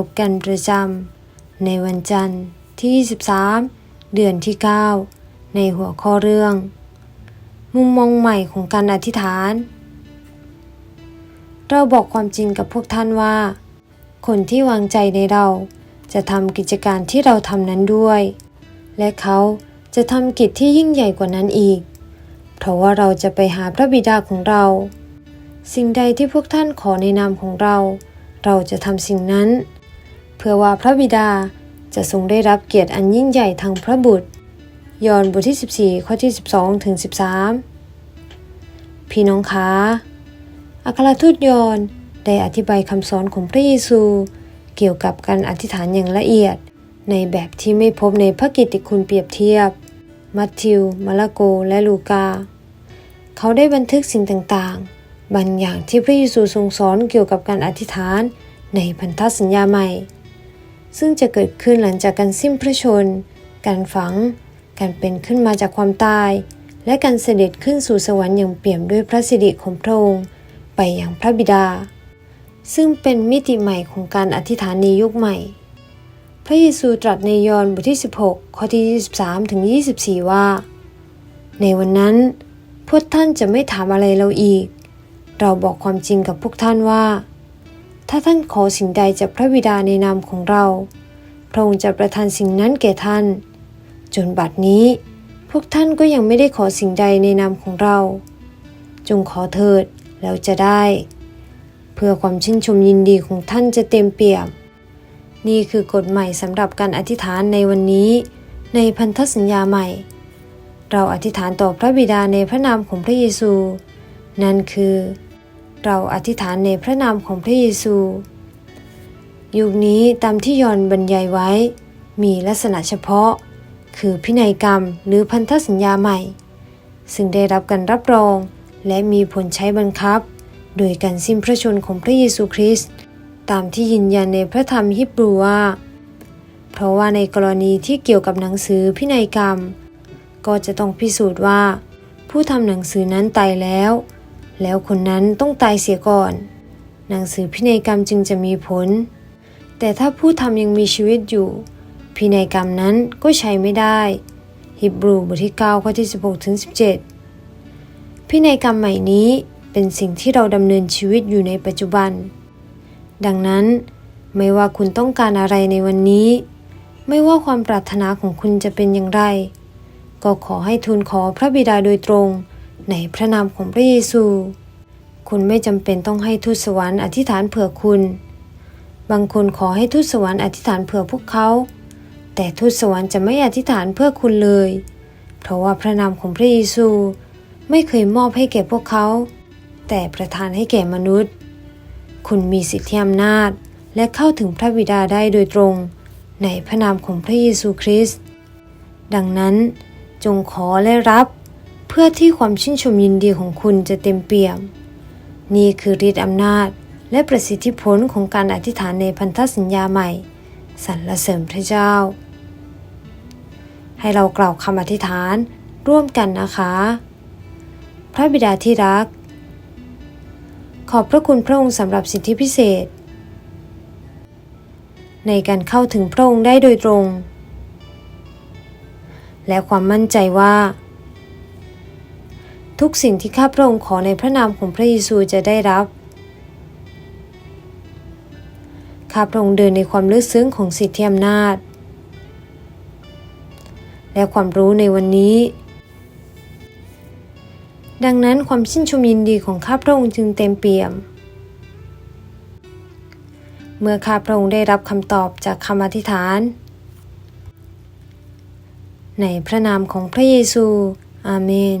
พบกันประจำในวันจันทร์ที่ 23 เดือนที่ 9 ในหัวข้อเรื่อง มุมมองใหม่ของการอธิษฐาน เราบอกความจริงกับพวกท่านว่า คนที่วางใจในเราจะทำกิจการที่เราทำนั้นด้วย และเขาจะทำกิจที่ยิ่งใหญ่กว่านั้นอีก เพราะว่าเราจะไปหาพระบิดาของเรา สิ่งใดที่พวกท่านขอในนามของเรา เราจะทำสิ่งนั้น พื่อว่าพระบิดาจะทรงได้รับเกียรติอันยิ่งใหญ่ทางพระบุตร ยอห์นบทที่ 14 ข้อที่ 12 ถึง 13 พี่น้องคะอัครทูตยอห์นได้อธิบายคำสอนของพระเยซู เกี่ยวกับการอธิษฐานอย่างละเอียด ในแบบที่ไม่พบในพระกิตติคุณเปรียบเทียบ มัทธิว มาระโก และลูกา เขาได้บันทึกสิ่งต่างๆ บางอย่างที่พระเยซูทรงสอนเกี่ยวกับการอธิษฐานในพันธสัญญาใหม่ ซึ่งจะเกิดขึ้นหลังจากการสิ้นพระชน การฝัง การเป็นขึ้นมาจากความตาย และการเสด็จขึ้นสู่สวรรค์อย่างเปี่ยมด้วยพระสิริของพระองค์ไปอย่างพระบิดา ซึ่งเป็นมิติใหม่ของการอธิษฐานในยุคใหม่ พระเยซูตรัสในยอห์นบทที่ 16 ข้อที่ 23 ถึง 24 ว่า ในวันนั้น พวกท่านจะไม่ถามอะไรเราอีก เราบอกความจริงกับพวกท่านว่า ถ้าท่านขอสิ่งใดจากพระบิดาในนามของเรา พระองค์จะประทานสิ่งนั้นแก่ท่าน จนบัดนี้ พวกท่านก็ยังไม่ได้ขอสิ่งใดในนามของเรา จงขอเถิดแล้วจะได้ เพื่อความชื่นชมยินดีของท่านจะเต็มเปี่ยม นี่คือกฎใหม่สำหรับการอธิษฐานในวันนี้ ในพันธสัญญาใหม่ เราอธิษฐานต่อพระบิดาในพระนามของพระเยซู นั่นคือ เราอธิษฐานในพระนามของพระเยซู ยุคนี้ตามที่ยอนบรรยายไว้ มีลักษณะเฉพาะ คือพินัยกรรมหรือพันธสัญญาใหม่ ซึ่งได้รับการรับรอง และมีผลใช้บังคับ โดยการสิ้นพระชนของพระเยซูคริสต์ตามที่ยืนยันในพระธรรมฮิบรูว่า เพราะว่าในกรณีที่เกี่ยวกับหนังสือพินัยกรรม ก็จะต้องพิสูจน์ว่า ผู้ทำหนังสือนั้นตายแล้ว แล้วคนนั้นต้องตายเสียก่อน หนังสือพินัยกรรมจึงจะมีผล แต่ถ้าผู้ทำยังมีชีวิตอยู่ พินัยกรรมนั้นก็ใช้ไม่ได้ ฮิบรูบทที่ 9 ข้อที่ 16ถึง17 พินัยกรรมใหม่นี้เป็นสิ่งที่เราดำเนินชีวิตอยู่ในปัจจุบัน ดังนั้น ไม่ว่าคุณต้องการอะไรในวันนี้ ไม่ว่าความปรารถนาของคุณจะเป็นอย่างไร ก็ขอให้ทูลขอพระบิดาโดยตรง ในพระนามของพระเยซู คุณไม่จำเป็นต้องให้ทูตสวรรค์อธิษฐานเผื่อคุณ บางคนขอให้ทูตสวรรค์อธิษฐานเผื่อพวกเขา แต่ทูตสวรรค์จะไม่อธิษฐานเพื่อคุณเลย เพราะว่าพระนามของพระเยซูไม่เคยมอบให้แก่พวกเขา แต่ประทานให้แก่มนุษย์ คุณมีสิทธิอำนาจและเข้าถึงพระบิดาได้โดยตรง ในพระนามของพระเยซูคริสต์ดังนั้นจงขอและรับ เพื่อที่ความชื่นชมยินดีของคุณจะเต็มเปี่ยม นี่คือฤทธิอำนาจและประสิทธิผลของการอธิษฐานในพันธสัญญาใหม่สรรเสริญพระเจ้า ให้เรากล่าวคำอธิษฐานร่วมกันนะคะ พระบิดาที่รัก ขอบพระคุณพระองค์สำหรับสิทธิพิเศษ ในการเข้าถึงพระองค์ได้โดยตรง และความมั่นใจว่า ทุกสิ่งที่ข้าพระองค์ขอในพระนามของพระเยซูจะได้รับ ข้าพระองค์เดินในความลึกซึ้งของสิทธิอำนาจ และความรู้ในวันนี้ ดังนั้นความชื่นชมยินดีของข้าพระองค์จึงเต็มเปี่ยม เมื่อข้าพระองค์ได้รับคำตอบจากคำอธิษฐาน ในพระนามของพระเยซู อาเมน